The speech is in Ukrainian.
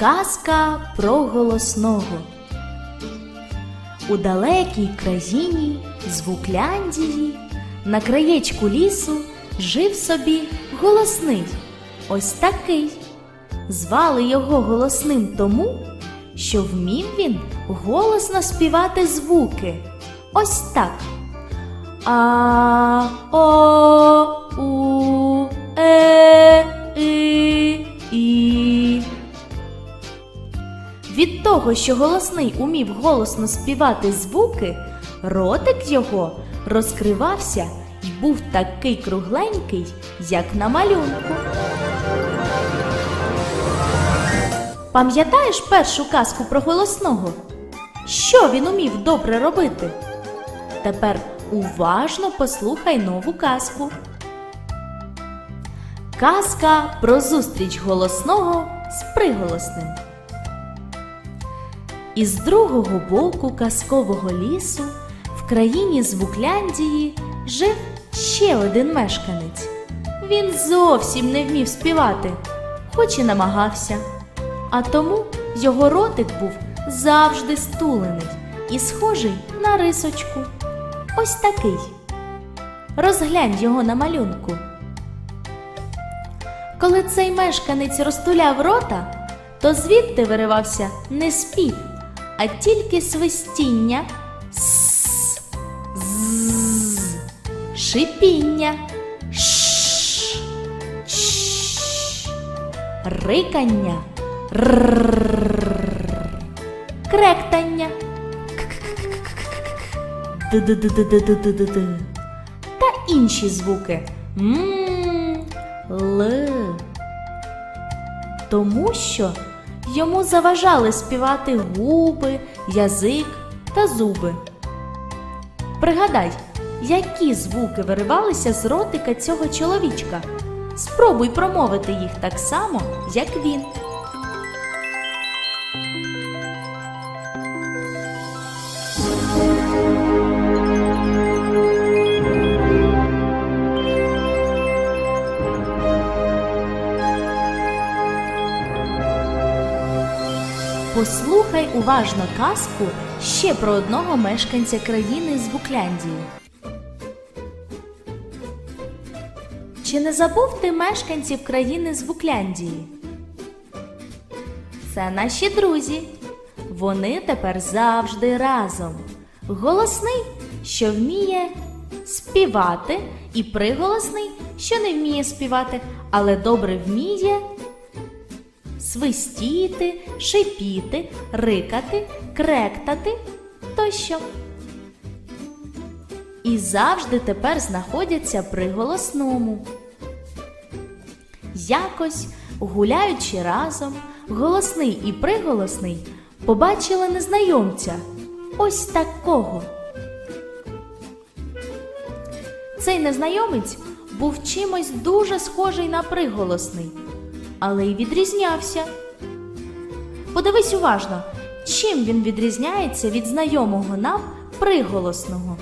Казка про голосного. У далекій країні Звукляндії на краєчку лісу жив собі голосний. Ось такий. Звали його голосним тому, що вмів він голосно співати звуки. Ось так. А, о, у, е, Від того, що голосний умів голосно співати звуки, ротик його розкривався і був такий кругленький, як на малюнку. Пам'ятаєш першу казку про голосного? Що він умів добре робити? Тепер уважно послухай нову казку. Казка про зустріч голосного з приголосним. Із другого боку казкового лісу в країні Звукляндії жив ще один мешканець. Він зовсім не вмів співати, хоч і намагався. А тому його ротик був завжди стулений і схожий на рисочку. Ось такий. Розглянь його на малюнку. Коли цей мешканець розтуляв рота, то звідти виривався не спів, а тільки свистіння, с, з, шипіння, ш, ч, рикання, кректання, та інші звуки. М, л. Тому що йому заважали співати губи, язик та зуби. Пригадай, які звуки виривалися з ротика цього чоловічка. Спробуй промовити їх так само, як він. Послухай уважно казку ще про одного мешканця країни Звукляндії. Чи не забув ти мешканців країни Звукляндії? Це наші друзі. Вони тепер завжди разом. Голосний, що вміє співати, і приголосний, що не вміє співати, але добре вміє свистіти, шипіти, рикати, кректати тощо. І завжди тепер знаходяться при голосному. Якось, гуляючи разом, голосний і приголосний побачили незнайомця. Ось такого. Цей незнайомець був чимось дуже схожий на приголосний, але й відрізнявся. Подивись уважно, чим він відрізняється від знайомого нам приголосного.